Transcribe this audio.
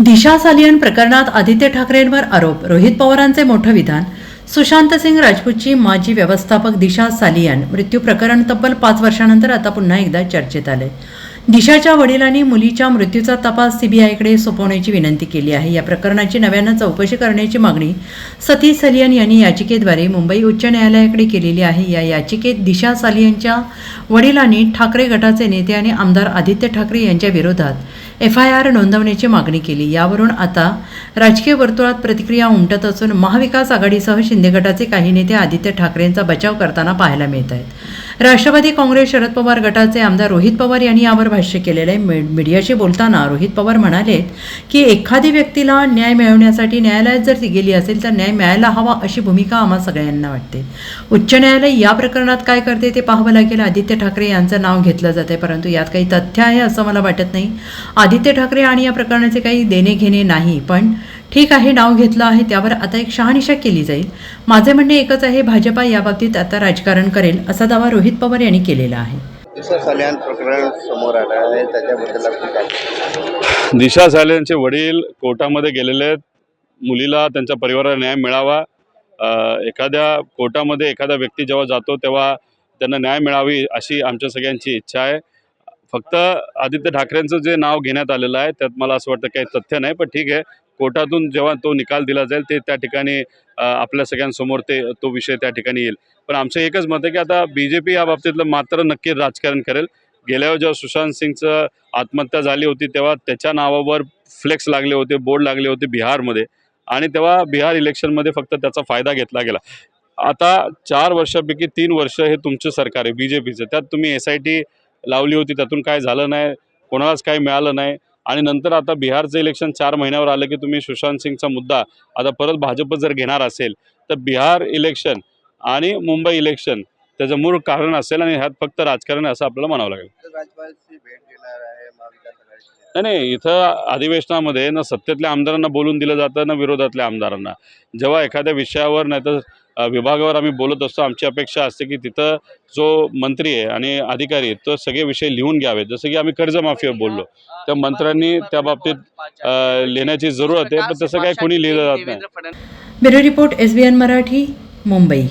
दिशा सालियन प्रकरणात आदित्य ठाकरेंवर आरोप. रोहित पवारांचे मोठं विधान. सुशांत सिंग राजपूतची माजी व्यवस्थापक दिशा सालियन मृत्यू प्रकरण तब्बल पाच वर्षानंतर आता पुन्हा एकदा चर्चेत आले. दिशाच्या वडिलांनी मुलीच्या मृत्यूचा तपास सीबीआयकडे सोपवण्याची विनंती केली आहे. या प्रकरणाची नव्यानं चौकशी करण्याची मागणी सतीश सलियन यांनी याचिकेद्वारे मुंबई उच्च न्यायालयाकडे केलेली आहे. या याचिकेत दिशा सालियनच्या वडिलांनी ठाकरे गटाचे नेते आणि आमदार आदित्य ठाकरे यांच्या विरोधात एफ आय आर नोंदवण्याची मागणी केली. यावरून आता राजकीय वर्तुळात प्रतिक्रिया उमटत असून महाविकास आघाडीसह शिंदे गटाचे काही नेते आदित्य ठाकरेंचा बचाव करताना पाहायला मिळत आहेत. राष्ट्रवादी काँग्रेस शरद पवार गटाचे आमदार रोहित पवार यांनी यावर भाष्य केलेले आहे मीडियाशी बोलताना रोहित पवार म्हणाले की एखादी व्यक्तीला न्याय मिळवण्यासाठी न्यायालयात जर ती गेली असेल तर न्याय मिळायला हवा अशी भूमिका आम्हा सगळ्यांना वाटते. उच्च न्यायालय या प्रकरणात काय करते ते पाहावं लागेल. आदित्य ठाकरे यांचं नाव घेतलं जाते परंतु यात काही तथ्य आहे असं मला वाटत नाही. आदित्य ठाकरे आणि या प्रकरणाचे काही देणे घेणे नाही पण ठीक आहे नाव घेतलं आहे त्यावर आता एक शहानिशा केली जाईल. माझे म्हणणे एकच आहे भाजपा याबाबतीत आता राजकारण करेल असा दावा रोहित पवार यांनी केलेला आहे. दिशा सल्यान प्रकरण समोर आलं आहे त्याच्याबद्दल आपण काय? दिशा सालेंचे वडील कोर्टामध्ये गेलेले आहेत. मुलीला त्यांच्या परिवाराला न्याय मिळावा. एखाद्या कोर्टामध्ये एखादा व्यक्ती जेव्हा जातो तेव्हा त्यांना न्याय मिळावी अशी आमच्या सगळ्यांची इच्छा आहे. फक्त आदित्य ठाकरेंचं जे नाव घेण्यात आलेलं आहे त्यात मला असं वाटतं काही तथ्य नाही पण ठीक आहे. कोर्टातून जेव्हा तो निकाल दिला जाईल ते त्या ठिकाणी आपल्या सगळ्यांसमोर ते तो विषय त्या ठिकाणी येईल. पण आमचं एकच मत आहे की आता बी जे पी या बाबतीतलं मात्र नक्की राजकारण करेल. गेल्या जेव्हा सुशांत सिंगचं आत्महत्या झाली होती तेव्हा त्याच्या नावावर फ्लेक्स लागले होते बोर्ड लागले होते बिहारमध्ये. आणि तेव्हा बिहार इलेक्शनमध्ये फक्त त्याचा फायदा घेतला गेला. आता चार वर्षापैकी तीन वर्ष हे तुमचं सरकार आहे बी जे पीचं त्यात तुम्ही एस आय टी लावली होती त्यातून काय झालं नाही कोणालाच काही मिळालं नाही. आणि नंतर आता बिहारचं इलेक्शन चार महिन्यावर आलं की तुम्ही सुशांत सिंगचा मुद्दा आता परत भाजप जर घेणार असेल तर बिहार इलेक्शन आणि मुंबई इलेक्शन त्याचं मूळ कारण असेल आणि ह्यात फक्त राजकारण असं आपल्याला म्हणावं लागेल. नाही नाही इथं अधिवेशनामध्ये ना सत्तेतल्या आमदारांना बोलून दिलं जातं ना विरोधातल्या आमदारांना. जेव्हा एखाद्या विषयावर नाही तर विभागावर आम्ही बोलत असतो. आमची अपेक्षा असते की तिथं जो मंत्री आहे आणि अधिकारी आहे तो सगळे विषय लिहून घ्यावेत. जसं की आम्ही कर्जमाफीवर बोललो. तर मंत्र्यांनी त्या बाबतीत लिहिण्याची जरूरत आहे पण तसं काय कोणी लिहिलं जात नाही. Bureau report S B N Marathi Mumbai.